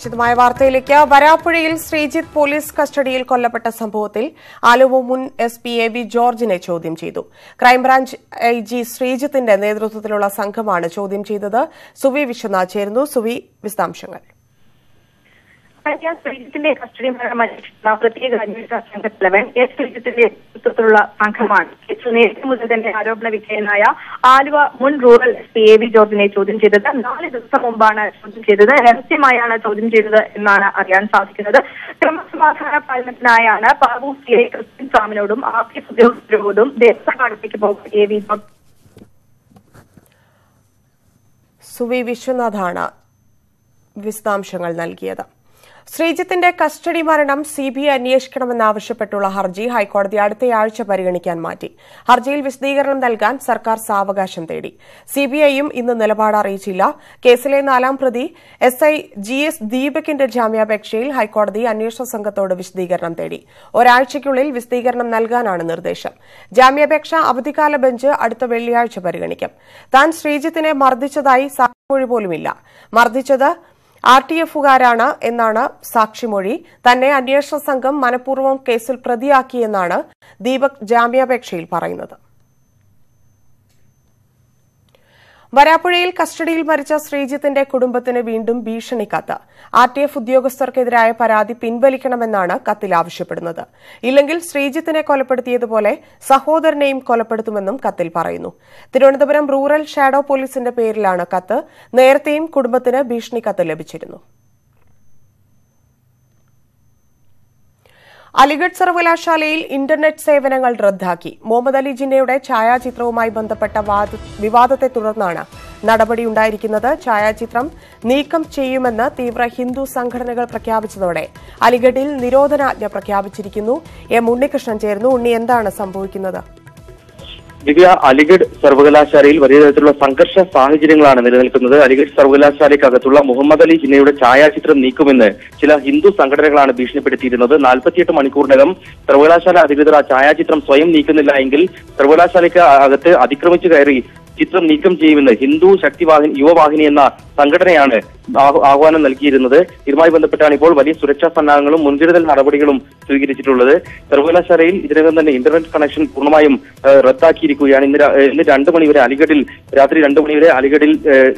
വിശദമായ വാർത്തയിലേക്ക്. വരാപ്പുഴയിൽ ശ്രീജിത്ത് പോലീസ് കസ്റ്റഡിയിൽ കൊല്ലപ്പെട്ട സംഭവത്തിൽ ആലുവ മുൻ എസ് പി എ വി ജോർജിനെ ചോദ്യം ചെയ്തു. ക്രൈംബ്രാഞ്ച് ഐ ജി ശ്രീജിത്തിന്റെ നേതൃത്വത്തിലുള്ള സംഘമാണ് ചോദ്യം ചെയ്തത്. സുവി വിശ്വനാഥ് ചേരുന്നു. സുവി വിശദാംശങ്ങൾ. കഴിഞ്ഞ ശ്രീജിത്തിന്റെ കസ്റ്റഡി മരണം അന്വേഷിക്കുന്ന പ്രത്യേക അന്വേഷണ സംഘത്തലവൻ എസ് ശ്രീജിത്തിന്റെ നേതൃത്വത്തിലുള്ള സംഘമാണ്. കേസ് നേരത്തെ മുതൽ തന്നെ ആരോപണ വിധേയനായ ആലുവ മുൻ rural S P A V ജോർജിനെ ചോദ്യം ചെയ്തത്. നാല് ദിവസം മുമ്പാണ് ചോദ്യം ചെയ്തത്. രഹസ്യമായാണ് ചോദ്യം ചെയ്തത് എന്നാണ് അറിയാൻ സാധിക്കുന്നത്. ക്രമസമാധാന പാലനത്തിനായാണ് ബാബു സി ഐ ക്രിസ്ത്യൻ സ്വാമിനോടും ആഫീസ് ഉദ്യോഗസ്ഥരോടും ദേശീയ പോകും എ വി ജോർജ് സുവി വിശ്വനാഥാണ് വിശദാംശങ്ങൾ നൽകിയത്. ശ്രീജിത്തിന്റെ കസ്റ്റഡി മരണം സിബിഐ അന്വേഷിക്കണമെന്നാവശ്യപ്പെട്ടുള്ള ഹർജി ഹൈക്കോടതി അടുത്തയാഴ്ച പരിഗണിക്കാൻ മാറ്റി. ഹർജിയിൽ വിശദീകരണം നൽകാൻ സർക്കാർ സാവകാശം തേടി. സിബിഐയും ഇന്ന് നിലപാട് അറിയിച്ചില്ല. കേസിലെ നാലാം പ്രതി എസ് ഐ ജി എസ് ദീപകിന്റെ ജാമ്യാപേക്ഷയിൽ ഹൈക്കോടതി അന്വേഷണ സംഘത്തോട് വിശദീകരണം തേടി. ഒരാഴ്ചയ്ക്കുള്ളിൽ വിശദീകരണം നൽകാനാണ് നിർദ്ദേശം. ജാമ്യാപേക്ഷ അവധിക്കാല ബെഞ്ച് അടുത്ത വെള്ളിയാഴ്ച പരിഗണിക്കും. താൻ ശ്രീജിത്തിനെ മർദ്ദിച്ചതായി സാക്ഷിമൊഴി പോലുമില്ല. മർദ്ദിച്ചത് ആർ ടി എഫുകാരാണ് എന്നാണ് സാക്ഷിമൊഴി. തന്നെ അന്വേഷണ സംഘം മനഃപൂർവം കേസിൽ പ്രതിയാക്കിയെന്നാണ് ദീപക് ജാമ്യാപേക്ഷയിൽ പറയുന്നത്. വരാപ്പുഴയിൽ കസ്റ്റഡിയിൽ മരിച്ച ശ്രീജിത്തിന്റെ കുടുംബത്തിന് വീണ്ടും ഭീഷണി കത്ത് ആർ ടി എഫ് ഉദ്യോഗസ്ഥർക്കെതിരായ പരാതി പിൻവലിക്കണമെന്നാണ് കത്തിൽ ആവശ്യപ്പെടുന്നത്. ഇല്ലെങ്കിൽ ശ്രീജിത്തിനെ കൊലപ്പെടുത്തിയതുപോലെ സഹോദരനെയും കൊലപ്പെടുത്തുമെന്നും കത്തിൽ പറയുന്നു. തിരുവനന്തപുരം റൂറൽ ഷാഡോ പോലീസിന്റെ പേരിലാണ് കത്ത്. നേരത്തെയും കുടുംബത്തിന് ഭീഷണി കത്ത് ലഭിച്ചിരുന്നു. അലിഗഡ് സർവകലാശാലയിൽ ഇന്റർനെറ്റ് സേവനങ്ങൾ റദ്ദാക്കി. മുഹമ്മദ് അലി ജിന്നയുടെ ഛായാചിത്രവുമായി ബന്ധപ്പെട്ട വാദ- വിവാദത്തെ തുടർന്നാണ് നടപടിയുണ്ടായിരിക്കുന്നത് ഛായാചിത്രം നീക്കം ചെയ്യുമെന്ന് തീവ്ര ഹിന്ദു സംഘടനകൾ പ്രഖ്യാപിച്ചതോടെ അലിഗഡിൽ നിരോധനാജ്ഞ പ്രഖ്യാപിച്ചിരിക്കുന്നു. എം ഉണ്ണികൃഷ്ണൻ ചേർന്നു ഉണ്ണി എന്താണ് സംഭവിക്കുന്നത്? ദിവ്യ അലിഗഡ് സർവകലാശാലയിൽ വലിയ തരത്തിലുള്ള സംഘർഷ സാഹചര്യങ്ങളാണ് നിലനിൽക്കുന്നത്. അലിഗഡ് സർവകലാശാലയ്ക്കകത്തുള്ള മുഹമ്മദ് അലി ജിന്നയുടെ ഛായാചിത്രം നീക്കുമെന്ന് ചില ഹിന്ദു സംഘടനകളാണ് ഭീഷണിപ്പെടുത്തിയിരുന്നത്. നാൽപ്പത്തിയെട്ട് മണിക്കൂറിനകം സർവകലാശാല അധികൃതർ ആ ഛായാചിത്രം സ്വയം നീക്കുന്നില്ല എങ്കിൽ സർവകലാശാലയ്ക്ക് അകത്ത് അതിക്രമിച്ചു കയറി ചിത്രം നീക്കം ചെയ്യുമെന്ന് ഹിന്ദു ശക്തിവാഹിനി യുവവാഹിനി എന്ന സംഘടനയാണ് ആഹ് ആഹ്വാനം നൽകിയിരുന്നത്. ഇതുമായി ബന്ധപ്പെട്ടാണ് ഇപ്പോൾ വലിയ സുരക്ഷാ സന്നാഹങ്ങളും മുൻകരുതൽ നടപടികളും സ്വീകരിച്ചിട്ടുള്ളത്. സർവകലാശാലയിൽ ഇതിനകം തന്നെ ഇന്റർനെറ്റ് കണക്ഷൻ പൂർണമായും റദ്ദാക്കിയിരിക്കുകയാണ്. ഇന്ന് ഇന്ന് രണ്ടു മണിവരെ അലിഗഡിൽ രാത്രി രണ്ടു മണിവരെ അലിഗഡിൽ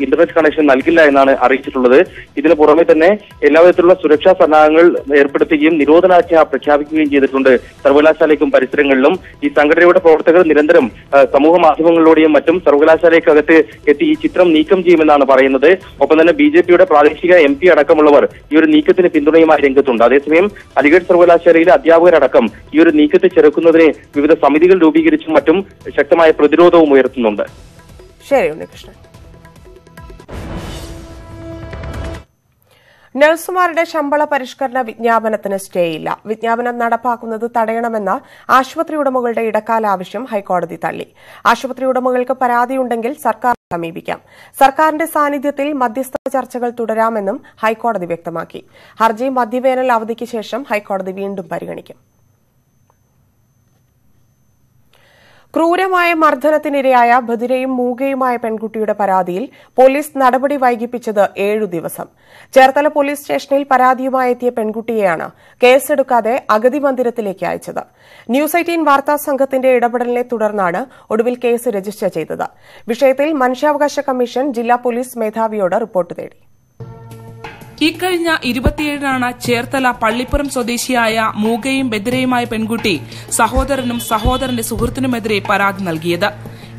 ഇന്റർനെറ്റ് കണക്ഷൻ നൽകില്ല എന്നാണ് അറിയിച്ചിട്ടുള്ളത്. ഇതിന് പുറമെ തന്നെ എല്ലാവിധത്തിലുള്ള സുരക്ഷാ സന്നാഹങ്ങൾ ഏർപ്പെടുത്തുകയും നിരോധനാജ്ഞ പ്രഖ്യാപിക്കുകയും ചെയ്തിട്ടുണ്ട് സർവകലാശാലയ്ക്കും പരിസരങ്ങളിലും. ഈ സംഘടനയുടെ പ്രവർത്തകർ നിരന്തരം സമൂഹ മാധ്യമങ്ങളിലൂടെയും മറ്റും സർവകലാശാലയ്ക്കകത്ത് എത്തി ഈ ചിത്രം നീക്കം ചെയ്യുമെന്നാണ് പറയുന്നത്. ഒപ്പം തന്നെ ബി ജെ പിയുടെ പ്രാദേശിക എം പി അടക്കമുള്ളവർ ഈ ഒരു നീക്കത്തിന് പിന്തുണയുമായി രംഗത്തുണ്ട്. അതേസമയം അലിഗഡ് സർവകലാശാലയിലെ അധ്യാപകരടക്കം ഈ ഒരു നീക്കത്തെ ചെറുക്കുന്നതിന് വിവിധ സമിതികൾ രൂപീകരിച്ചും മറ്റും ശക്തമായ പ്രതിരോധവും ഉയർത്തുന്നുണ്ട്. ശരി ഉണ്ണികൃഷ്ണൻ. നഴ്സുമാരുടെ ശമ്പള പരിഷ്കരണ വിജ്ഞാപനത്തിന് സ്റ്റേയില്ല. വിജ്ഞാപനം നടപ്പാക്കുന്നത് തടയണമെന്ന ആശുപത്രി ഉടമകളുടെ ഇടക്കാല ആവശ്യം ഹൈക്കോടതി തള്ളി. ആശുപത്രി ഉടമകൾക്ക് പരാതിയുണ്ടെങ്കിൽ സർക്കാർ സമീപിക്കാം. സർക്കാരിന്റെ സാന്നിധ്യത്തിൽ മധ്യസ്ഥ ചർച്ചകൾ തുടരാമെന്നും ഹൈക്കോടതി വ്യക്തമാക്കി. ഹർജി മധ്യവേനൽ അവധിക്ക് ശേഷം ഹൈക്കോടതി വീണ്ടും പരിഗണിക്കും. ക്രൂരമായ മർദ്ദനത്തിനിരയായ ബധിരയും മൂകയുമായ പെൺകുട്ടിയുടെ പരാതിയിൽ പോലീസ് നടപടി വൈകിപ്പിച്ചത് ഏഴു ദിവസം. ചേർത്തല പോലീസ് സ്റ്റേഷനിൽ പരാതിയുമായി എത്തിയ പെൺകുട്ടിയെയാണ് കേസെടുക്കാതെ അഗതി മന്ദിരത്തിലേക്ക് അയച്ചത്. ന്യൂസ് എയ്റ്റീൻ വാർത്താ സംഘത്തിന്റെ ഇടപെടലിനെ തുടർന്നാണ് ഒടുവിൽ കേസ് രജിസ്റ്റർ ചെയ്തത്. വിഷയത്തിൽ മനുഷ്യാവകാശ കമ്മീഷൻ ജില്ലാ പോലീസ് മേധാവിയോട് റിപ്പോർട്ട് തേടി. ഇക്കഴിഞ്ഞ ഇരുപത്തിയേഴിനാണ് ചേർത്തല പള്ളിപ്പുറം സ്വദേശിയായ മൂകയും ബദിരയുമായ പെൺകുട്ടി സഹോദരനും സഹോദരന്റെ സുഹൃത്തിനുമെതിരെ പരാതി നൽകിയത്.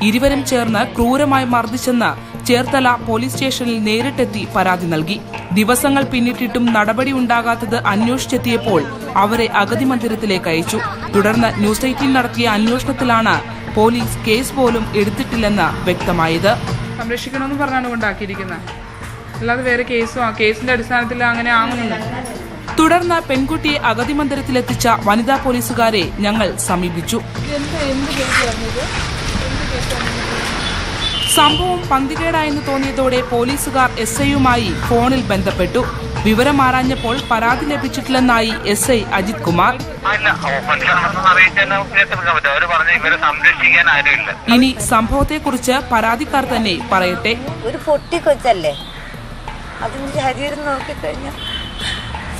ഇരുവരും ചേർന്ന് ക്രൂരമായി മർദ്ദിച്ചെന്ന് ചേർത്തല പോലീസ് സ്റ്റേഷനിൽ നേരിട്ടെത്തി പരാതി നൽകി. ദിവസങ്ങൾ പിന്നിട്ടിട്ടും നടപടി ഉണ്ടാകാത്തത് അന്വേഷിച്ചെത്തിയപ്പോൾ അവരെ അഗതി മന്ദിരത്തിലേക്ക് അയച്ചു. തുടർന്ന് ന്യൂസ് എയ്റ്റീൻ നടത്തിയ അന്വേഷണത്തിലാണ് പോലീസ് കേസ് പോലും എടുത്തിട്ടില്ലെന്ന് വ്യക്തമായത്. സംരക്ഷിക്കണമെന്ന് പറഞ്ഞാണ് കൊണ്ടാക്കിയിരിക്കുന്നത്. അല്ലാതെ വേറെ കേസോ ആ കേസിന്റെ അടിസ്ഥാനത്തിൽ അങ്ങനെ ആകുന്നുണ്ട് തുടർന്ന് പെൺകുട്ടിയെ അഗതി മന്ദിരത്തിലെത്തിച്ച വനിതാ പോലീസുകാരെ ഞങ്ങൾ സമീപിച്ചു. സംഭവം പന്തികേടായെന്ന് തോന്നിയതോടെ പോലീസുകാർ എസ് ഐയുമായി ഫോണിൽ ബന്ധപ്പെട്ടു. വിവരം ആരാഞ്ഞപ്പോൾ പരാതി ലഭിച്ചിട്ടില്ലെന്നായി എസ് ഐ അജിത് കുമാർ. ഇനി സംഭവത്തെക്കുറിച്ച് പരാതിക്കാർ തന്നെ പറയട്ടെ. ഒരു പൊട്ടി കൊച്ചല്ലേ അതിന്റെ ശരീരം നോക്കിക്കഴിഞ്ഞാൽ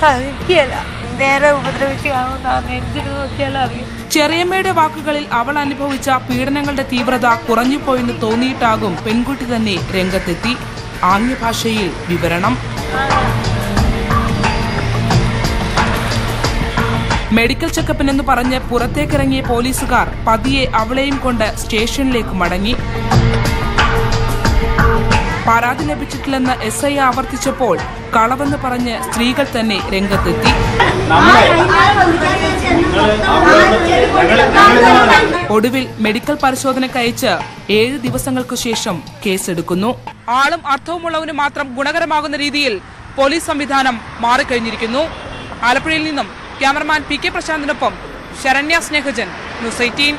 സഹിക്കുകയല്ല. നേരെ ഉപദ്രവിച്ച് കാണുന്ന നെഞ്ചിന് നോക്കിയാൽ അറിയാം. ചെറിയമ്മയുടെ വാക്കുകളിൽ അവൾ അനുഭവിച്ച പീഡനങ്ങളുടെ തീവ്രത കുറഞ്ഞുപോയെന്ന് തോന്നിയിട്ടാകും പെൺകുട്ടി തന്നെ രംഗത്തെത്തി. ആംഗ്യഭാഷയിൽ വിവരണം. മെഡിക്കൽ ചെക്കപ്പിനെന്ന് പറഞ്ഞ് പുറത്തേക്കിറങ്ങിയ പോലീസുകാർ പതിയെ അവളെയും കൊണ്ട് സ്റ്റേഷനിലേക്ക് മടങ്ങി. പരാതി ലഭിച്ചിട്ടില്ലെന്ന് എസ് ഐ ആവർത്തിച്ചപ്പോൾ കളവെന്ന് പറഞ്ഞ് സ്ത്രീകൾ തന്നെ രംഗത്തെത്തി. ഒടുവിൽ മെഡിക്കൽ പരിശോധനയ്ക്ക് അയച്ച് ഏഴ് ദിവസങ്ങൾക്കു ശേഷം കേസെടുക്കുന്നു. ആളും അർത്ഥവുമുള്ളവന് മാത്രം ഗുണകരമാകുന്ന രീതിയിൽ പോലീസ് സംവിധാനം മാറിക്കഴിഞ്ഞിരിക്കുന്നു. ആലപ്പുഴയിൽ നിന്നും ക്യാമറമാൻ പി കെ പ്രശാന്തിനൊപ്പം ശരണ്യ സ്നേഹജൻ ന്യൂസ് എയ്റ്റീൻ.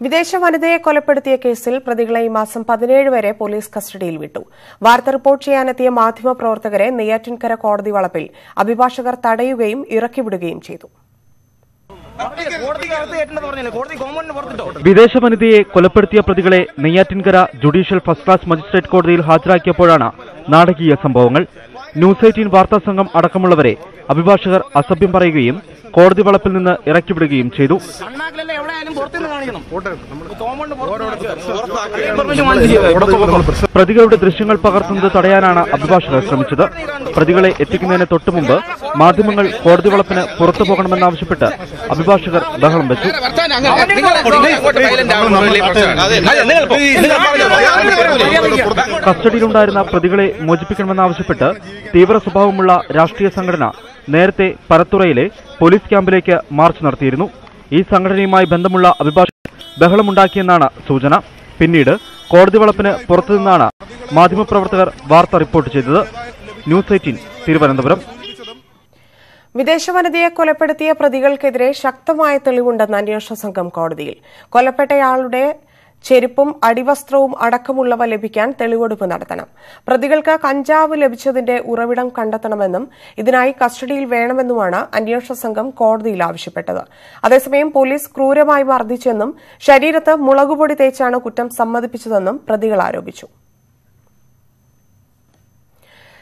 വിദേശ വനിതയെ കൊലപ്പെടുത്തിയ കേസിൽ പ്രതികളെ ഈ മാസം പതിനേഴ് വരെ പോലീസ് കസ്റ്റഡിയിൽ വിട്ടു. വാർത്ത റിപ്പോർട്ട് ചെയ്യാനെത്തിയ മാധ്യമപ്രവർത്തകരെ നെയ്യാറ്റിൻകര കോടതി വളപ്പിൽ അഭിഭാഷകർ തടയുകയും ഇറക്കിവിടുകയും ചെയ്തു. വിദേശ വനിതയെ കൊലപ്പെടുത്തിയ പ്രതികളെ Neyyattinkara judicial first class magistrate കോടതിയിൽ ഹാജരാക്കിയപ്പോഴാണ് നാടകീയ സംഭവങ്ങൾ. ന്യൂസ് എയ്റ്റീൻ വാർത്താ സംഘം അടക്കമുള്ളവരെ അഭിഭാഷകർ അസഭ്യം പറയുകയും കോടതി വളപ്പിൽ നിന്ന് ഇറക്കിവിടുകയും ചെയ്തു. പ്രതികളുടെ ദൃശ്യങ്ങൾ പകർത്തുന്നത് തടയാനാണ് അഭിഭാഷകർ ശ്രമിച്ചത്. പ്രതികളെ എത്തിക്കുന്നതിന് തൊട്ടുമുമ്പ് മാധ്യമങ്ങൾ കോടതി വളപ്പിന് പുറത്തു പോകണമെന്നാവശ്യപ്പെട്ട് അഭിഭാഷകർ ബഹളം വെച്ചു. കസ്റ്റഡിയിലുണ്ടായിരുന്ന പ്രതികളെ മോചിപ്പിക്കണമെന്നാവശ്യപ്പെട്ട് തീവ്ര സ്വഭാവമുള്ള രാഷ്ട്രീയ സംഘടന നേരത്തെ പരത്തുറയിലെ പോലീസ് ക്യാമ്പിലേക്ക് മാർച്ച് നടത്തിയിരുന്നു. ഈ സംഘടനയുമായി ബന്ധമുള്ള അഭിഭാഷകർ ബഹളമുണ്ടാക്കിയെന്നാണ് സൂചന. പിന്നീട് കോടതി വളപ്പിന് പുറത്തുനിന്നാണ് മാധ്യമപ്രവർത്തകർ വാർത്ത റിപ്പോർട്ട് ചെയ്തത്. News Eighteen Thiruvananthapuram. വിദേശ വനിതയെ കൊലപ്പെടുത്തിയ പ്രതികൾക്കെതിരെ ശക്തമായ തെളിവുണ്ടെന്ന് അന്വേഷണ സംഘം കോടതിയിൽ. കൊല്ലപ്പെട്ടയാളുടെ ചെരുപ്പും അടിവസ്ത്രവും അടക്കമുള്ളവ ലഭിക്കാൻ തെളിവെടുപ്പ് നടത്തണം. പ്രതികൾക്ക് കഞ്ചാവ് ലഭിച്ചതിന്റെ ഉറവിടം കണ്ടെത്തണമെന്നും ഇതിനായി കസ്റ്റഡിയിൽ വേണമെന്നുമാണ് അന്വേഷണ സംഘം കോടതിയിൽ ആവശ്യപ്പെട്ടത്. അതേസമയം പോലീസ് ക്രൂരമായി മർദ്ദിച്ചെന്നും ശരീരത്ത് മുളകുപൊടി തേച്ചാണ് കുറ്റം സമ്മതിപ്പിച്ചതെന്നും പ്രതികൾ ആരോപിച്ചു.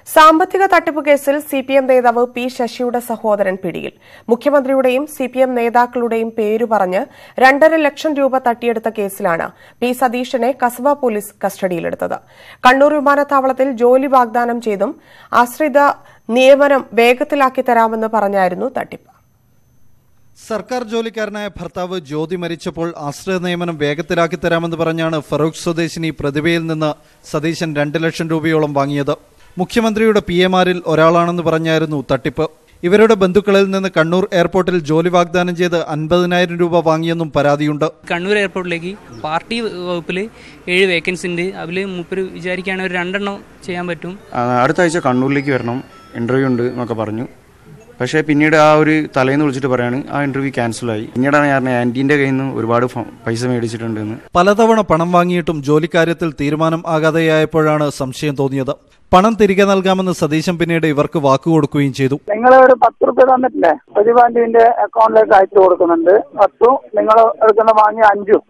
സാമ്പത്തിക തട്ടിപ്പ് കേസിൽ സി പി എം നേതാവ് പി ശശിയുടെ സഹോദരൻ പിടിയിൽ. മുഖ്യമന്ത്രിയുടെയും സി പി എം നേതാക്കളുടെയും പേരു പറഞ്ഞ് രണ്ടര ലക്ഷം രൂപ തട്ടിയെടുത്ത കേസിലാണ് പി സതീഷിനെ കസബ പോലീസ് കസ്റ്റഡിയിലെടുത്തത്. കണ്ണൂർ വിമാനത്താവളത്തിൽ ജോലി വാഗ്ദാനം ചെയ്തും ആശ്രിത നിയമനം വേഗത്തിലാക്കി തരാമെന്ന് പറഞ്ഞായിരുന്നു തട്ടിപ്പ്. സർക്കാർ ജോലിക്കാരനായ ഭർത്താവ് ജ്യോതി മരിച്ചപ്പോൾ ആശ്രയ നിയമനം വേഗത്തിലാക്കി തരാമെന്ന് പറഞ്ഞാണ് ഫറൂഖ് സ്വദേശിനി പ്രതിഭയിൽ നിന്ന് സതീശൻ രണ്ട് ലക്ഷം രൂപയോളം വാങ്ങിയത്. മുഖ്യമന്ത്രിയുടെ പി എമാരിൽ ഒരാളാണെന്ന് പറഞ്ഞായിരുന്നു തട്ടിപ്പ്. ഇവരുടെ ബന്ധുക്കളിൽ നിന്ന് കണ്ണൂർ എയർപോർട്ടിൽ ജോലി വാഗ്ദാനം ചെയ്ത് അൻപതിനായിരം രൂപ വാങ്ങിയെന്നും പരാതിയുണ്ട്. കണ്ണൂർ എയർപോർട്ടിലേക്ക് പാർട്ടി വകുപ്പിൽ ഏഴ് വേക്കൻസി ഉണ്ട്. അതിൽ മൂപ്പര് വിചാരിക്കുകയാണെങ്കിൽ ഒരു രണ്ടെണ്ണം ചെയ്യാൻ പറ്റും. അടുത്ത ആഴ്ച കണ്ണൂരിലേക്ക് വരണം. ഇന്റർവ്യൂ ഉണ്ട് എന്നൊക്കെ പറഞ്ഞു. പക്ഷേ പിന്നീട് ആ ഒരു തലേന്ന് വിളിച്ചിട്ട് പറയാണ് ആ ഇന്റർവ്യൂ ക്യാൻസലായി പിന്നീടാണ് ഞാൻ ആന്റീന്റെ കയ്യിൽ നിന്ന് ഒരുപാട് പൈസ മേടിച്ചിട്ടുണ്ട് എന്ന് പലതവണ പണം വാങ്ങിയിട്ടും ജോലിക്കാര്യത്തിൽ തീരുമാനം ആകാതെയായപ്പോഴാണ് സംശയം തോന്നിയത്. പണം തിരികെ നൽകാമെന്ന് സതീശൻ പിന്നീട് ഇവർക്ക് വാക്കുകൊടുക്കുകയും ചെയ്തു. നിങ്ങൾ ഒരു പത്ത് റുപ്യ തന്നിട്ടില്ലേ? പ്രതിഭാന്റിന്റെ അക്കൗണ്ടിലേക്ക് അയച്ചു കൊടുക്കുന്നുണ്ട്. പത്തും നിങ്ങൾ എടുക്കുന്ന വാങ്ങി അഞ്ചും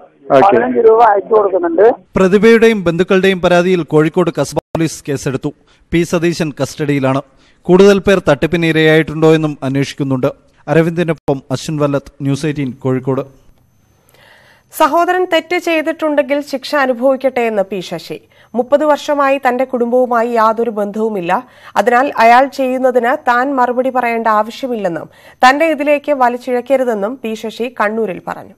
പതിനഞ്ച് രൂപ അയച്ചു കൊടുക്കുന്നുണ്ട്. പ്രതിഭയുടെയും ബന്ധുക്കളുടെയും പരാതിയിൽ കോഴിക്കോട് കസ്ബ പോലീസ് കേസെടുത്തു. പി സതീശൻ കസ്റ്റഡിയിലാണ്. കൂടുതൽ പേർ തട്ടിപ്പിന് ഇരയായിട്ടുണ്ടോ എന്നും അന്വേഷിക്കുന്നുണ്ട്. അരവിന്ദിനൊപ്പം അശ്വിൻ വല്ലത്ത് ന്യൂസ് എയ്റ്റീൻ കോഴിക്കോട്. സഹോദരൻ തെറ്റ് ചെയ്തിട്ടുണ്ടെങ്കിൽ ശിക്ഷ അനുഭവിക്കട്ടെ എന്ന് പി ശശി. മുപ്പത് വർഷമായി തന്റെ കുടുംബവുമായി യാതൊരു ബന്ധവുമില്ല. അതിനാൽ അയാൾ ചെയ്യുന്നതിന് താൻ മറുപടി പറയേണ്ട ആവശ്യമില്ലെന്നും തന്റെ ഇതിലേക്ക് വലിച്ചിഴക്കരുതെന്നും പി ശശി കണ്ണൂരിൽ പറഞ്ഞു.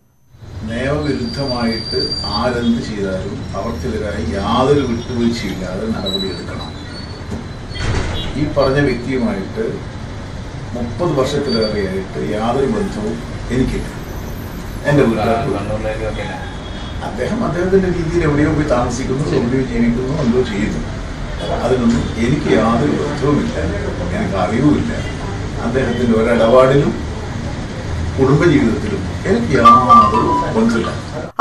നിയമവിരുദ്ധമായിട്ട് ആരെന്ത് ചെയ്താലും അവർക്കെതിരായി യാതൊരു വിട്ടുവീഴ്ചയില്ലാതെ നടപടിയെടുക്കണം. ഈ പറഞ്ഞ വ്യക്തിയുമായിട്ട് മുപ്പത് വർഷത്തിലേറെയായിട്ട് യാതൊരു ബന്ധവും എനിക്കില്ല. എന്റെ വീട്ടുകാർക്ക്. അദ്ദേഹം അദ്ദേഹത്തിന്റെ രീതിയിൽ എവിടെയോ പോയി താമസിക്കുന്നു എവിടെയോ ജീവിക്കുന്നു എന്തോ ചെയ്യുന്നു. അതിനൊന്നും എനിക്ക് യാതൊരു ബന്ധവുമില്ല. എനിക്ക് അറിവുമില്ല. അദ്ദേഹത്തിന്റെ ഒരിടപാടിലും കുടുംബജീവിതത്തിലും എനിക്ക് യാതൊരു ബന്ധമില്ല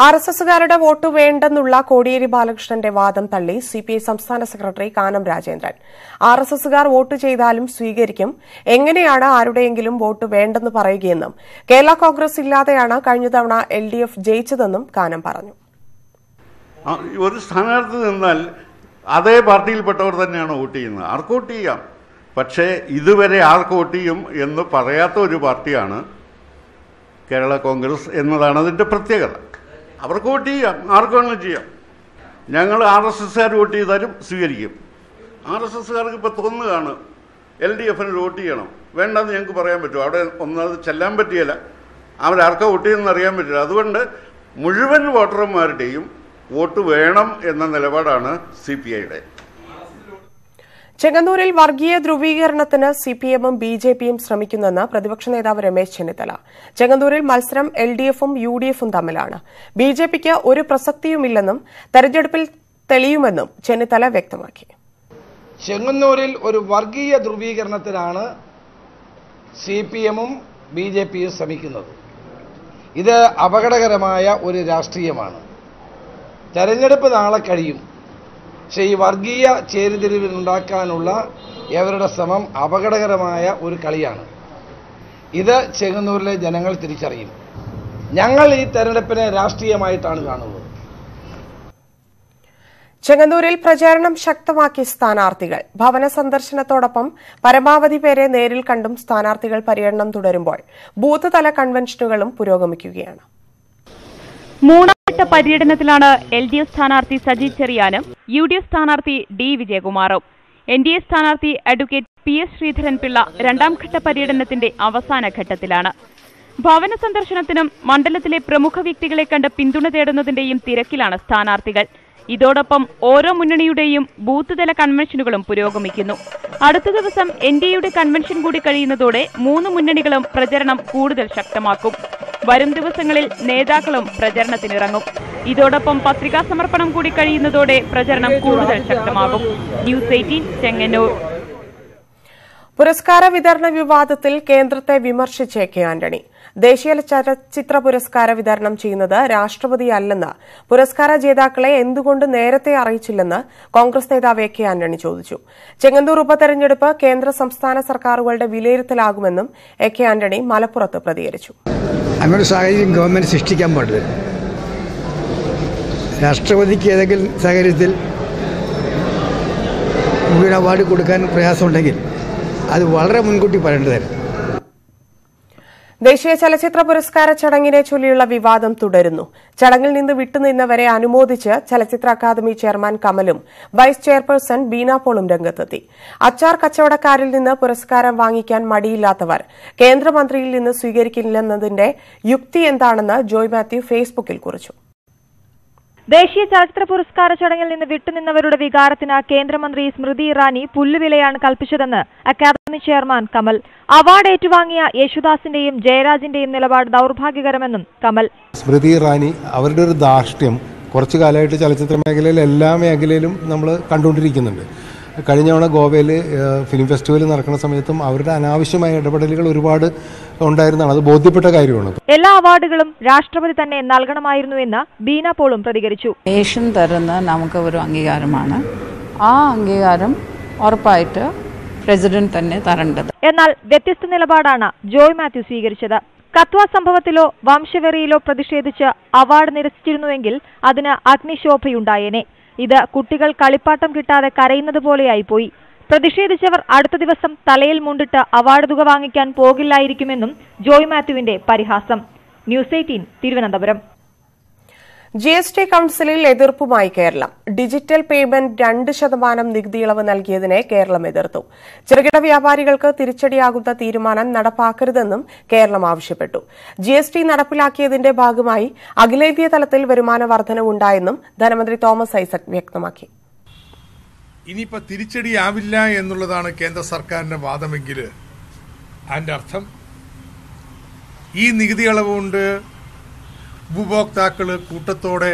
ആർ എസ് എസുകാരുടെ വോട്ട് വേണ്ടെന്നുള്ള കോടിയേരി ബാലകൃഷ്ണന്റെ വാദം തള്ളി സിപിഐ സംസ്ഥാന secretary Kanam Rajendran. R S എസുകാർ vote ചെയ്താലും സ്വീകരിക്കും. എങ്ങനെയാണ് ആരുടെയെങ്കിലും വോട്ട് വേണ്ടെന്ന് പറയുകയെന്നും. കേരള കോൺഗ്രസ് ഇല്ലാതെയാണ് കഴിഞ്ഞ തവണ എൽ ഡി എഫ് ജയിച്ചതെന്നും കാനം പറഞ്ഞു. ഒരു സ്ഥാനാർത്ഥി നിന്നാൽ അതേ പാർട്ടിയിൽപ്പെട്ടവർ തന്നെയാണ് വോട്ട് ചെയ്യുന്നത്. ആർക്ക് വോട്ട് ചെയ്യാം? പക്ഷേ ഇതുവരെ ആർക്ക് വോട്ട് ചെയ്യും എന്ന് പറയാത്ത ഒരു പാർട്ടിയാണ് കേരള കോൺഗ്രസ് എന്നതാണ് അതിന്റെ പ്രത്യേകത. അവർക്ക് വോട്ട് ചെയ്യാം. ആർക്ക് വേണമെങ്കിലും ചെയ്യാം. ഞങ്ങൾ ആർ എസ് എസ്സുകാർ വോട്ട് ചെയ്താലും സ്വീകരിക്കും. ആർ എസ് എസ്സുകാർക്ക് ഇപ്പോൾ തോന്നുകയാണ് എൽ ഡി എഫിന് വോട്ട് ചെയ്യണം. വേണ്ടെന്ന് ഞങ്ങൾക്ക് പറയാൻ പറ്റും അവിടെ ഒന്നത് ചെല്ലാൻ പറ്റിയല്ല. അവരാർക്കാ വോട്ട് ചെയ്യുമെന്ന് അറിയാൻ പറ്റില്ല. അതുകൊണ്ട് മുഴുവൻ വോട്ടർമാരുടെയും വോട്ട് വേണം എന്ന നിലപാടാണ് സി പി ഐയുടെ. ചെങ്ങന്നൂരിൽ വർഗീയ ധ്രുവീകരണത്തിന് സിപിഎമ്മും ബി ജെ പിയും ശ്രമിക്കുന്നെന്ന് പ്രതിപക്ഷ നേതാവ് രമേശ് ചെന്നിത്തല. ചെങ്ങന്നൂരിൽ മത്സരം എൽ ഡി എഫും യു ഡി എഫും തമ്മിലാണ്. ബി ജെ പിക്ക് ഒരു പ്രസക്തിയുമില്ലെന്നും തെരഞ്ഞെടുപ്പിൽ തെളിയുമെന്നും ചെന്നിത്തല വ്യക്തമാക്കി. ചെങ്ങന്നൂരിൽ ഒരു വർഗീയ ധ്രുവീകരണത്തിനാണ് സി പി എമ്മും ബി ജെ പിയും ശ്രമിക്കുന്നത്. ഇത് അപകടകരമായ ഒരു രാഷ്ട്രീയമാണ്. തെരഞ്ഞെടുപ്പ് നാളെ കഴിയും. പക്ഷേ ഈ വർഗീയ ചേരിതിരിവിനുണ്ടാക്കാനുള്ള ഇവരുടെ ശ്രമം അപകടകരമായ ഒരു കളിയാണ്. ഇത് ചെങ്ങന്നൂരിലെ ജനങ്ങൾ തിരിച്ചറിയും. ഞങ്ങൾ ഈ തെരഞ്ഞെടുപ്പിനെ രാഷ്ട്രീയമായിട്ടാണ് കാണുന്നത്. ചെങ്ങന്നൂരിൽ പ്രചാരണം ശക്തമാക്കി സ്ഥാനാർത്ഥികൾ. ഭവന സന്ദർശനത്തോടൊപ്പം പരമാവധി പേരെ നേരിൽ കണ്ടും സ്ഥാനാർത്ഥികൾ പര്യടനം തുടരുമ്പോൾ ബൂത്ത് തല കൺവെൻഷനുകളും പുരോഗമിക്കുകയാണ്. മൂന്നാംഘട്ട പര്യടനത്തിലാണ് എൽ ഡി എഫ് സ്ഥാനാർത്ഥി സജി ചെറിയാനും യു ഡി എഫ് സ്ഥാനാർത്ഥി ഡി വിജയകുമാറും. എൻ ഡി എ സ്ഥാനാർത്ഥി advocate P S Sreedharan Pillai രണ്ടാം ഘട്ട പര്യടനത്തിന്റെ അവസാന ഘട്ടത്തിലാണ്. ഭവന സന്ദർശനത്തിനും മണ്ഡലത്തിലെ പ്രമുഖ വ്യക്തികളെ കണ്ട് പിന്തുണ തേടുന്നതിന്റെയും തിരക്കിലാണ് സ്ഥാനാർത്ഥികൾ. ഇതോടൊപ്പം ഓരോ മുന്നണിയുടെയും ബൂത്ത് തല കൺവെൻഷനുകളും പുരോഗമിക്കുന്നു. അടുത്ത ദിവസം എൻ ഡി എയുടെ കൺവെൻഷൻ കൂടി കഴിയുന്നതോടെ മൂന്ന് മുന്നണികളും പ്രചരണം കൂടുതൽ ശക്തമാക്കും. വരും ദിവസങ്ങളിൽ നേതാക്കളും പ്രചരണത്തിനിറങ്ങും. ഇതോടൊപ്പം പത്രികാ സമർപ്പണം കൂടി കഴിയുന്നതോടെ പ്രചരണം കൂടുതൽ ശക്തമാകും. News Eighteen Chengannur. പുരസ്കാര വിതരണ വിവാദത്തിൽ കേന്ദ്രത്തെ വിമർശിച്ച് കെ ആന്റണി. ദേശീയ ചലച്ചിത്ര പുരസ്കാര വിതരണം ചെയ്യുന്നത് രാഷ്ട്രപതിയല്ലെന്ന് പുരസ്കാര ജേതാക്കളെ എന്തുകൊണ്ട് നേരത്തെ അറിയിച്ചില്ലെന്ന് കോൺഗ്രസ് നേതാവ് എ കെ ആന്റണി ചോദിച്ചു. ചെങ്ങന്നൂർ ഉപതെരഞ്ഞെടുപ്പ് കേന്ദ്ര സംസ്ഥാന സർക്കാരുകളുടെ വിലയിരുത്തലാകുമെന്നും എ കെ ആന്റണി മലപ്പുറത്ത് പ്രതികരിച്ചു. സാഹചര്യം ഗവൺമെന്റ് സൃഷ്ടിക്കാൻ പാടില്ല രാഷ്ട്രപതിക്ക് ഏതെങ്കിലും സാഹചര്യത്തിൽ അവാർഡ് കൊടുക്കാൻ പ്രയാസമുണ്ടെങ്കിൽ അത് വളരെ മുൻകൂട്ടി പറയേണ്ടതായിരുന്നു. ദേശീയ ചലച്ചിത്ര പുരസ്കാര ചടങ്ങിനെ ചൊല്ലിയുള്ള വിവാദം തുടരുന്നു. ചടങ്ങിൽ നിന്ന് വിട്ടുനിന്നവരെ അനുമോദിച്ച് ചലച്ചിത്ര അക്കാദമി ചെയർമാൻ കമലും വൈസ് ചെയർപേഴ്സൺ ബീന പോളും രംഗത്തെത്തി. അച്ചാർ കച്ചവടക്കാരിൽ നിന്ന് പുരസ്കാരം വാങ്ങിക്കാൻ മടിയില്ലാത്തവർ കേന്ദ്രമന്ത്രിയിൽ നിന്ന് സ്വീകരിക്കില്ലെന്നതിന്റെ യുക്തി എന്താണെന്ന് ജോയ് മാത്യു ഫേസ്ബുക്കിൽ കുറിച്ചു. ദേശീയ ചലച്ചിത്ര പുരസ്കാര ചടങ്ങിൽ നിന്ന് വിട്ടുനിന്നവരുടെ വികാരത്തിന് കേന്ദ്രമന്ത്രി സ്മൃതി ഇറാനി പുല്ലുവിലയാണ് കൽപ്പിച്ചതെന്ന് അക്കാദമി ചെയർമാൻ കമൽ. അവാർഡ് ഏറ്റുവാങ്ങിയ യേശുദാസിന്റെയും ജയരാജിന്റെയും നിലപാട് ദൗർഭാഗ്യകരമെന്നും കമൽ. സ്മൃതി ഇറാനി അവരുടെ ഒരു ധാർഷ്ട്യം കുറച്ചു കാലമായിട്ട് ചലച്ചിത്ര മേഖലയിൽ എല്ലാ മേഖലയിലും നമ്മൾ കണ്ടുകൊണ്ടിരിക്കുന്നുണ്ട്. കഴിഞ്ഞ തവണ ഗോവയിൽ ഫിലിം ഫെസ്റ്റിവൽ നടക്കുന്ന സമയത്തും അവരുടെ അനാവശ്യമായ ഇടപെടലുകൾ ഒരുപാട് ഉണ്ടായിരുന്നതാണ്. അത് ബോധ്യപ്പെട്ട കാര്യമാണ്. എല്ലാ അവാർഡുകളും രാഷ്ട്രപതി തന്നെ നൽകണമായിരുന്നു എന്ന് ബീന പോളും പ്രതികരിച്ചു. ഏഷ്യൻ തരുന്ന നമുക്ക് ഒരു അംഗീകാരമാണ്. ആ അംഗീകാരം ഉറപ്പായിട്ട് പ്രസിഡന്റ് തന്നെ തരേണ്ടത്. എന്നാൽ വ്യത്യസ്ത നിലപാടാണ് ജോയ് മാത്യു സ്വീകരിച്ചത്. കത്വ സംഭവത്തിലോ വംശവെറിയിലോ പ്രതിഷേധിച്ച് അവാർഡ് നിരസിച്ചിരുന്നുവെങ്കിൽ അതിന് അഗ്നിശോഭയുണ്ടായേനെ. ഇത് കുട്ടികൾ കളിപ്പാട്ടം കിട്ടാതെ കരയുന്നത് പോലെയായിപ്പോയി. പ്രതിഷേധിച്ചവർ അടുത്ത ദിവസം തലയിൽ മുണ്ടിട്ട് അവാർഡ് തുക വാങ്ങിക്കാൻ പോകില്ലായിരിക്കുമെന്നും ജോയ് മാത്യുവിന്റെ പരിഹാസം. News Eighteen Thiruvananthapuram. G S T കൌൺസിലിൽ എതിർപ്പുമായി കേരളം. ഡിജിറ്റൽ പേയ്മെന്റ് രണ്ട് ശതമാനം നികുതി ഇളവ് നൽകിയതിനെ കേരളം എതിർത്തു. ചെറുകിട വ്യാപാരികൾക്ക് തിരിച്ചടിയാകുന്ന തീരുമാനം നടപ്പാക്കരുതെന്നും കേരളം ആവശ്യപ്പെട്ടു. ജി എസ് ടി നടപ്പിലാക്കിയതിന്റെ ഭാഗമായി അഖിലേന്ത്യാ തലത്തിൽ വരുമാന വർധനവുണ്ടായെന്നും ധനമന്ത്രി തോമസ് ഐസക് വ്യക്തമാക്കി. ഇനിയിപ്പോൾ തിരിച്ചടിയാവില്ല എന്നുള്ളതാണ് കേന്ദ്ര സർക്കാരിന്റെ വാദമെങ്കിൽ അതിന്റെ അർത്ഥം ഈ നികുതി ഇളവ് കൊണ്ട് ഉപഭോക്താക്കൾ കൂട്ടത്തോടെ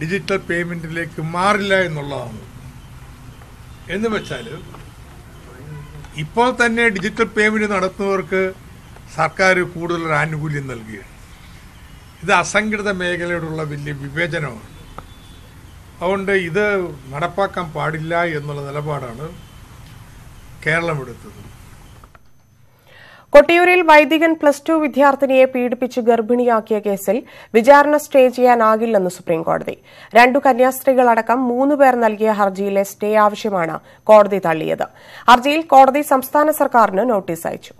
ഡിജിറ്റൽ പേയ്മെന്റിലേക്ക് മാറില്ല എന്നുള്ളതാണ്. എന്ന് വെച്ചാൽ ഇപ്പോൾ തന്നെ ഡിജിറ്റൽ പേയ്മെന്റ് നടത്തുന്നവർക്ക് സർക്കാർ കൂടുതൽ ആനുകൂല്യം നൽകുകയാണ്. ഇത് അസംഘടിത മേഖലയോടുള്ള വലിയ വിവേചനമാണ്. അതുകൊണ്ട് ഇത് നടപ്പാക്കാൻ പാടില്ല എന്നുള്ള നിലപാടാണ് കേരളം എടുത്തത്. കൊട്ടിയൂരിൽ വൈദികൻ പ്ലസ് ടു വിദ്യാർത്ഥിനിയെ പീഡിപ്പിച്ച് ഗർഭിണിയാക്കിയ കേസിൽ വിചാരണ സ്റ്റേ ചെയ്യാനാകില്ലെന്ന് സുപ്രീംകോടതി. രണ്ടു കന്യാസ്ത്രീകളടക്കം മൂന്ന് പേർ നൽകിയ ഹർജിയിലെ സ്റ്റേ ആവശ്യമാണ് കോടതി തള്ളിയത്. ഹർജിയിൽ കോടതി സംസ്ഥാന സർക്കാരിന് നോട്ടീസ് അയച്ചു.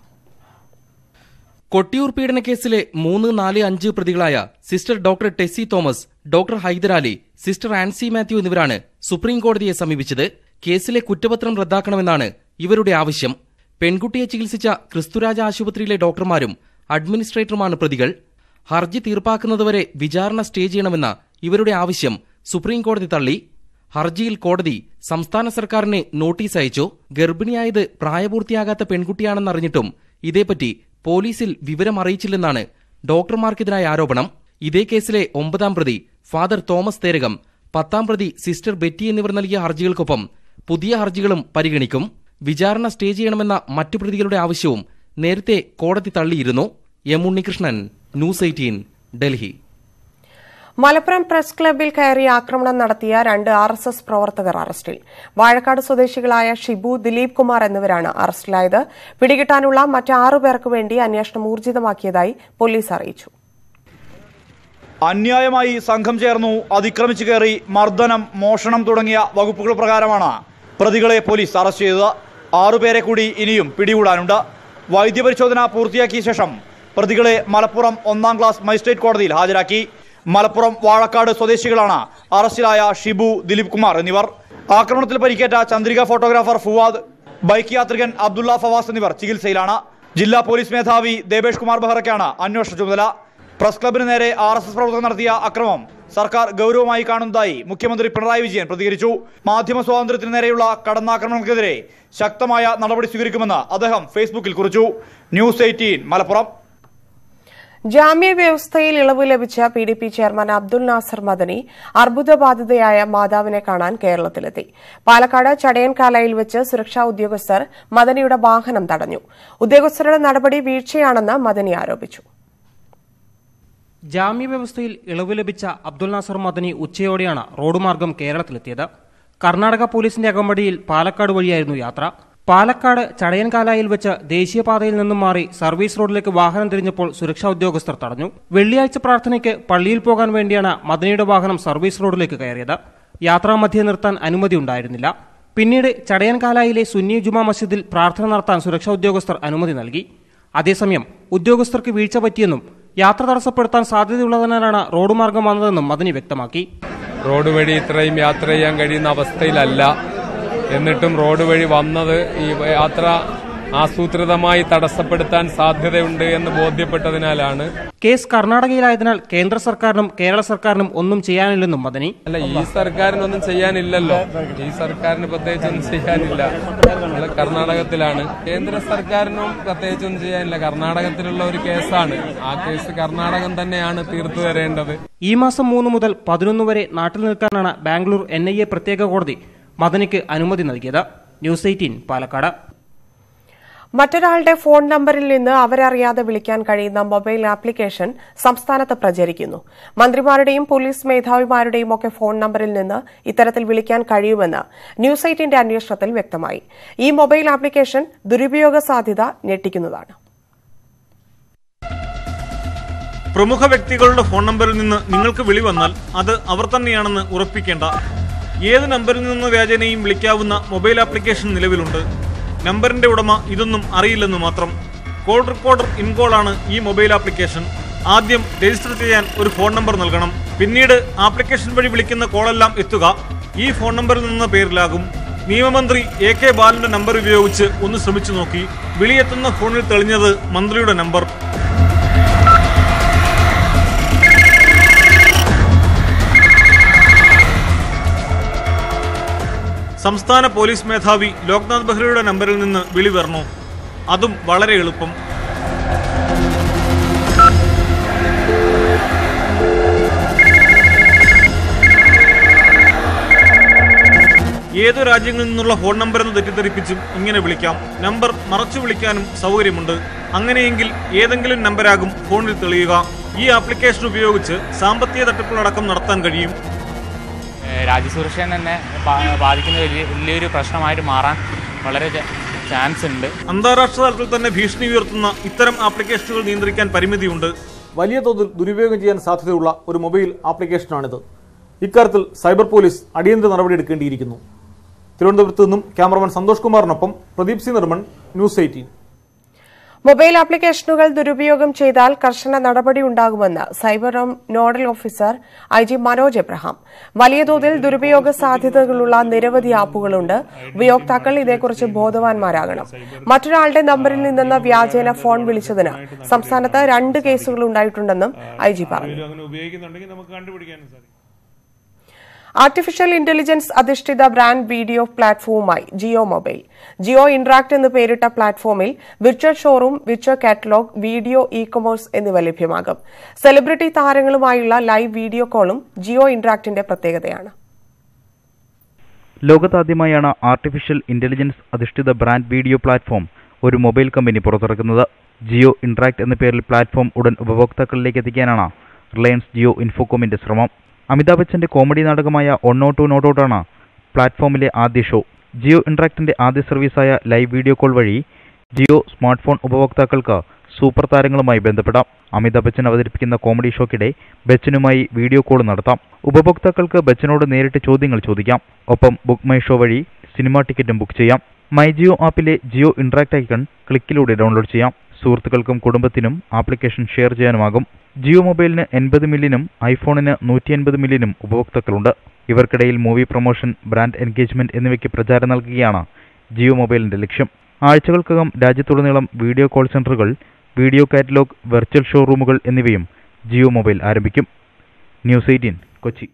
കൊട്ടിയൂർ പീഡനക്കേസിലെ മൂന്ന് നാല് അഞ്ച് പ്രതികളായ sister doctor Tessy Thomas doctor Hyderali sister Ancy Mathew എന്നിവരാണ് സുപ്രീംകോടതിയെ സമീപിച്ചത്. കേസിലെ കുറ്റപത്രം റദ്ദാക്കണമെന്നാണ് ഇവരുടെ ആവശ്യം. പെൺകുട്ടിയെ ചികിത്സിച്ച ക്രിസ്തുരാജ ആശുപത്രിയിലെ ഡോക്ടർമാരും അഡ്മിനിസ്ട്രേറ്ററുമാണ് പ്രതികൾ. ഹർജി തീർപ്പാക്കുന്നതുവരെ വിചാരണ സ്റ്റേ ചെയ്യണമെന്ന ഇവരുടെ ആവശ്യം സുപ്രീം കോടതി തള്ളി. ഹർജിയിൽ കോടതി സംസ്ഥാന സർക്കാരിനെ നോട്ടീസ് അയച്ചു. ഗർഭിണിയായത് പ്രായപൂർത്തിയാകാത്ത പെൺകുട്ടിയാണെന്നറിഞ്ഞിട്ടും ഇതേപ്പറ്റി പോലീസിൽ വിവരം അറിയിച്ചില്ലെന്നാണ് ഡോക്ടർമാർക്കെതിരായ ആരോപണം. ഇതേ കേസിലെ ഒമ്പതാം പ്രതി ഫാദർ തോമസ് തേരകം പത്താം പ്രതി സിസ്റ്റർ ബെറ്റി എന്നിവർ നൽകിയ ഹർജികൾക്കൊപ്പം പുതിയ ഹർജികളും പരിഗണിക്കും. വിചാരണ സ്റ്റേ ചെയ്യണമെന്ന മറ്റു പ്രതികളുടെ ആവശ്യവും നേരത്തെ കോടതി തള്ളിയിരുന്നു. M Unnikrishnan News Eighteen Delhi. Malappuram press ക്ലബ്ബിൽ കയറി ആക്രമണം നടത്തിയ രണ്ട് ആർ എസ് എസ് പ്രവർത്തകർ അറസ്റ്റിൽ. വാഴക്കാട് സ്വദേശികളായ ഷിബു ദിലീപ് കുമാർ എന്നിവരാണ് അറസ്റ്റിലായത്. പിടികിട്ടാനുള്ള മറ്റ് ആറു പേർക്ക് വേണ്ടി അന്വേഷണം ഊർജിതമാക്കിയതായി പോലീസ് അറിയിച്ചു. അന്യായമായി സംഘം ചേർന്നു. അതിക്രമിച്ചു കയറി മർദ്ദനം മോഷണം തുടങ്ങിയ വകുപ്പുകൾ പ്രകാരമാണ് പ്രതികളെ പോലീസ് അറസ്റ്റ് ചെയ്തത്. ആറുപേരെ കൂടി ഇനിയും പിടികൂടാനുണ്ട്. വൈദ്യപരിശോധന പൂർത്തിയാക്കിയ ശേഷം പ്രതികളെ മലപ്പുറം ഒന്നാം ക്ലാസ് മജിസ്ട്രേറ്റ് കോടതിയിൽ ഹാജരാക്കി. മലപ്പുറം വാഴക്കാട് സ്വദേശികളാണ് അറസ്റ്റിലായ ഷിബു ദിലീപ് കുമാർ എന്നിവർ. ആക്രമണത്തിൽ പരിക്കേറ്റ ചന്ദ്രിക ഫോട്ടോഗ്രാഫർ ഫുവാദ് ബൈക്ക് യാത്രികൻ അബ്ദുള്ള ഫവാസ് എന്നിവർ ചികിത്സയിലാണ്. ജില്ലാ പോലീസ് മേധാവി ദേവേഷ് കുമാർ ബെഹ്റയ്ക്കാണ് അന്വേഷണ ചുമതല. പ്രസ് ക്ലബിന് നേരെ ആർ പ്രവർത്തകർ നടത്തിയ അക്രമം സർക്കാർ ഗൗരവമായി കാണുന്നതായി മുഖ്യമന്ത്രി പിണറായി വിജയൻ പ്രതികരിച്ചു. മാധ്യമ സ്വാതന്ത്ര്യത്തിന് നേരെയുള്ള കടന്നാക്രമണങ്ങൾക്കെതിരെ ശക്തമായ നടപടി സ്വീകരിക്കുമെന്ന് അദ്ദേഹം ഫേസ്ബുക്കിൽ കുറിച്ചു. News Eighteen Malappuram. ജാമ്യ വ്യവസ്ഥയിൽ ഇളവ് ലഭിച്ച P D P chairman Abdul Nasser Madani അർബുദബാധിതയായ മാതാവിനെ കാണാൻ കേരളത്തിലെത്തി. പാലക്കാട് ചടയൻകാലയിൽ വെച്ച് സുരക്ഷാ ഉദ്യോഗസ്ഥർ മദനിയുടെ വാഹനം തടഞ്ഞു. ഉദ്യോഗസ്ഥരുടെ നടപടി വീഴ്ചയാണെന്ന് മദനി ആരോപിച്ചു. ജാമ്യ വ്യവസ്ഥയിൽ ഇളവ് ലഭിച്ച അബ്ദുൽ നാസർ മദനി ഉച്ചയോടെയാണ് റോഡ് മാർഗം കേരളത്തിലെത്തിയത്. കർണാടക പോലീസിന്റെ അകമ്പടിയിൽ പാലക്കാട് വഴിയായിരുന്നു യാത്ര. പാലക്കാട് ചടയൻകാലായിൽ വെച്ച് ദേശീയപാതയിൽ നിന്നും മാറി സർവീസ് റോഡിലേക്ക് വാഹനം തിരിഞ്ഞപ്പോൾ സുരക്ഷാ ഉദ്യോഗസ്ഥർ തടഞ്ഞു. വെള്ളിയാഴ്ച പ്രാർത്ഥനയ്ക്ക് പള്ളിയിൽ പോകാൻ വേണ്ടിയാണ് മദനിയുടെ വാഹനം സർവീസ് റോഡിലേക്ക് കയറിയത്. യാത്രാമധ്യേ നിർത്താൻ അനുമതി ഉണ്ടായിരുന്നില്ല. പിന്നീട് ചടയൻകാലായിലെ സുന്നി ജുമാ മസ്ജിദിൽ പ്രാർത്ഥന നടത്താൻ സുരക്ഷാ ഉദ്യോഗസ്ഥർ അനുമതി നൽകി. അതേസമയം ഉദ്യോഗസ്ഥർക്ക് വീഴ്ച പറ്റിയെന്നും യാത്ര തടസ്സപ്പെടുത്താൻ സാധ്യതയുള്ളതിനാലാണ് റോഡ് മാർഗം വന്നതെന്നും മദനി വ്യക്തമാക്കി. റോഡ് വഴി ഇത്രയും യാത്ര ചെയ്യാൻ കഴിയുന്ന അവസ്ഥയിലല്ല. എന്നിട്ടും റോഡ് വഴി വന്നത് ഈ യാത്ര ആസൂത്രിതമായി തടസ്സപ്പെടുത്താൻ സാധ്യതയുണ്ട് എന്ന് ബോധ്യപ്പെട്ടതിനാലാണ്. കേസ് കർണാടകയിലായതിനാൽ കേന്ദ്ര സർക്കാരിനും കേരള സർക്കാരിനും ഒന്നും ചെയ്യാനില്ലെന്നും മദനി. അല്ല ഈ സർക്കാരിനൊന്നും ചെയ്യാനില്ലല്ലോ. ഈ സർക്കാരിന് പ്രത്യേകിച്ചൊന്നും ചെയ്യാനില്ല. കർണാടകത്തിലാണ്. കേന്ദ്ര സർക്കാരിനും പ്രത്യേകിച്ചൊന്നും ചെയ്യാനില്ല. കർണാടകത്തിലുള്ള ഒരു കേസാണ്. ആ കേസ് കർണാടകം തന്നെയാണ് തീർത്തു തരേണ്ടത്. ഈ മാസം മൂന്ന് മുതൽ പതിനൊന്ന് വരെ നാട്ടിൽ നിൽക്കാനാണ് ബാംഗ്ലൂർ എൻ പ്രത്യേക കോടതി മദനിക്ക് അനുമതി നൽകിയത്. News Eighteen Palakkad. മറ്റൊരാളുടെ ഫോൺ നമ്പറിൽ നിന്ന് അവരറിയാതെ വിളിക്കാൻ കഴിയുന്ന മൊബൈൽ ആപ്ലിക്കേഷൻ സംസ്ഥാനത്ത് പ്രചരിക്കുന്നു. മന്ത്രിമാരുടെയും പോലീസ് മേധാവിമാരുടെയും ഒക്കെ ഫോൺ നമ്പറിൽ നിന്ന് ഇത്തരത്തിൽ വിളിക്കാൻ കഴിയുമെന്ന് ന്യൂസ് എയ്റ്റിന്റെ അന്വേഷണത്തിൽ വ്യക്തമായി. ഈ മൊബൈൽ ആപ്ലിക്കേഷൻ ദുരുപയോഗ സാധ്യത ഞെട്ടിക്കുന്നതാണ്. പ്രമുഖ വ്യക്തികളുടെ ഫോൺ നമ്പറിൽ നിന്ന് നിങ്ങൾക്ക് വിളി വന്നാൽ അത് അവർ തന്നെയാണെന്ന് ഉറപ്പിക്കേണ്ട. ഏത് നമ്പറിൽ നിന്ന് വ്യാജനയും വിളിക്കാവുന്ന മൊബൈൽ ആപ്ലിക്കേഷൻ നിലവിലുണ്ട്? നമ്പറിന്റെ ഉടമ ഇതൊന്നും അറിയില്ലെന്ന് മാത്രം. കോൾ റെക്കോർഡർ ആണ് ഈ മൊബൈൽ ആപ്ലിക്കേഷൻ. ആദ്യം രജിസ്റ്റർ ചെയ്യാൻ ഒരു ഫോൺ നമ്പർ നൽകണം. പിന്നീട് ആപ്ലിക്കേഷൻ വഴി വിളിക്കുന്ന കോളെല്ലാം എത്തുക. ഈ ഫോൺ നമ്പറിൽ നിന്ന പേരിലാകും. നിയമമന്ത്രി എ കെ ബാലന്റെ നമ്പർ ഉപയോഗിച്ച് ഒന്ന് ശ്രമിച്ചു നോക്കി. വിളിയെത്തുന്ന ഫോണിൽ തെളിഞ്ഞത് മന്ത്രിയുടെ നമ്പർ. സംസ്ഥാന പോലീസ് മേധാവി ലോക്നാഥ് ബെഹ്റയുടെ നമ്പറിൽ നിന്ന് വിളി വരണു. അതും വളരെ എളുപ്പം. ഏതു രാജ്യങ്ങളിൽ നിന്നുള്ള ഫോൺ നമ്പർ എന്ന് തെറ്റിദ്ധരിപ്പിച്ചും ഇങ്ങനെ വിളിക്കാം. നമ്പർ മറച്ചു വിളിക്കാനും സൗകര്യമുണ്ട്. അങ്ങനെയെങ്കിൽ ഏതെങ്കിലും നമ്പരാകും ഫോണിൽ തെളിയുക. ഈ ആപ്ലിക്കേഷൻ ഉപയോഗിച്ച് സാമ്പത്തിക തട്ടിപ്പുകളടക്കം നടത്താൻ കഴിയും. രാജ്യസുരക്ഷയെ തന്നെ ബാധിക്കുന്ന വലിയ വലിയൊരു പ്രശ്നമായിട്ട് മാറാൻ വളരെ ചാൻസ് ഉണ്ട്. അന്താരാഷ്ട്ര തലത്തിൽ തന്നെ ഭീഷണി ഉയർത്തുന്ന ഇത്തരം ആപ്ലിക്കേഷനുകൾ നിയന്ത്രിക്കാൻ പരിമിതിയുണ്ട്. വലിയ തോതിൽ ദുരുപയോഗം ചെയ്യാൻ സാധ്യതയുള്ള ഒരു മൊബൈൽ ആപ്ലിക്കേഷനാണിത്. ഇക്കാര്യത്തിൽ സൈബർ പോലീസ് അടിയന്തര നടപടി നടപടിയെടുക്കേണ്ടിയിരിക്കുന്നു തിരുവനന്തപുരത്ത് നിന്നും ക്യാമറമാൻ സന്തോഷ് കുമാറിനൊപ്പം Pradeep C Nirman news eighteen. Mobile ആപ്ലിക്കേഷനുകൾ ദുരുപയോഗം ചെയ്താൽ കർശന നടപടിയുണ്ടാകുമെന്ന് cyber nodal officer I G Manoj Abraham. വലിയ തോതിൽ ദുരുപയോഗ സാധ്യതകളുള്ള നിരവധി ആപ്പുകളുണ്ട്. ഉപയോക്താക്കൾ ഇതേക്കുറിച്ച് ബോധവാന്മാരാകണം. മറ്റൊരാളുടെ നമ്പറിൽ നിന്നെന്ന വ്യാജേന ഫോൺ വിളിച്ചതിന് സംസ്ഥാനത്ത് രണ്ട് കേസുകൾ ഉണ്ടായിട്ടുണ്ടെന്നും ഐ ജി പറഞ്ഞു അങ്ങനെ ഉപയോഗിക്കുന്നുണ്ടെങ്കിൽ നമുക്ക് കണ്ടുപിടിക്കാനും സാധിക്കും ആർട്ടിഫിഷ്യൽ ഇന്റലിജൻസ് അധിഷ്ഠിത ബ്രാൻഡ് വീഡിയോ പ്ലാറ്റ്ഫോമായി ജിയോ മൊബൈൽ ജിയോ ഇന്ററാക്ട് എന്ന് പേരിട്ട പ്ലാറ്റ്ഫോമിൽ virtual showroom virtual catalogue video e commerce എന്നിവ ലഭ്യമാകും. സെലിബ്രിറ്റി താരങ്ങളുമായുള്ള ലൈവ് വീഡിയോ കോളും ജിയോ ഇന്ററാക്ടിന്റെ പ്രത്യേകതയാണ്. ലോകത്താദ്യമായാണ് ആർട്ടിഫിഷ്യൽ ഇന്റലിജൻസ് അധിഷ്ഠിത ബ്രാൻഡ് വീഡിയോ പ്ലാറ്റ്ഫോം ഒരു മൊബൈൽ കമ്പനി പുറത്തിറക്കുന്നത്. ജിയോ ഇന്ററാക്ട് എന്ന പേരിൽ പ്ലാറ്റ്ഫോം ഉടൻ ഉപഭോക്താക്കളിലേക്ക് എത്തിക്കാനാണ് റിലയൻസ് ജിയോ ഇൻഫോകോമിന്റെ ശ്രമം. അമിതാഭ് ബച്ചന്റെ കോമഡി നാടകമായ ഓ ടു നോട്ട് ഔട്ടാണ് പ്ലാറ്റ്ഫോമിലെ ആദ്യ ഷോ. ജിയോ ഇന്ററാക്ടിന്റെ ആദ്യ സർവീസായ ലൈവ് വീഡിയോ കോൾ വഴി ജിയോ സ്മാർട്ട് ഫോൺ ഉപഭോക്താക്കൾക്ക് സൂപ്പർ താരങ്ങളുമായി ബന്ധപ്പെടാം. അമിതാഭ് ബച്ചൻ അവതരിപ്പിക്കുന്ന കോമഡി ഷോക്കിടെ ബച്ചനുമായി വീഡിയോ കോൾ നടത്താം. ഉപഭോക്താക്കൾക്ക് ബച്ചനോട് നേരിട്ട് ചോദ്യങ്ങൾ ചോദിക്കാം. ഒപ്പം ബുക്ക് മൈ ഷോ വഴി സിനിമാ ടിക്കറ്റും ബുക്ക് ചെയ്യാം. മൈ ജിയോ ആപ്പിലെ ജിയോ ഇന്ററാക്ട് ഐക്കൺ ക്ലിക്കിലൂടെ ഡൗൺലോഡ് ചെയ്യാം. സുഹൃത്തുക്കൾക്കും കുടുംബത്തിനും ആപ്ലിക്കേഷൻ ഷെയർ ചെയ്യാനുമാകും. ജിയോ മൊബൈലിന് എൺപത് മില്യനും ഐഫോണിന് നൂറ്റി എൺപത് മില്യനും ഉപഭോക്താക്കളുണ്ട്. ഇവർക്കിടയിൽ മൂവി പ്രൊമോഷൻ ബ്രാൻഡ് എൻഗേജ്മെന്റ് എന്നിവയ്ക്ക് പ്രചാരം നൽകുകയാണ് ജിയോ മൊബൈലിന്റെ ലക്ഷ്യം. ആഴ്ചകൾക്കകം രാജ്യത്തുടനീളം വീഡിയോ കോൾ സെന്ററുകൾ വീഡിയോ കാറ്റലോഗ് വെർച്വൽ ഷോറൂമുകൾ എന്നിവയും ജിയോ മൊബൈൽ ആരംഭിക്കും. News Eighteen Kochi.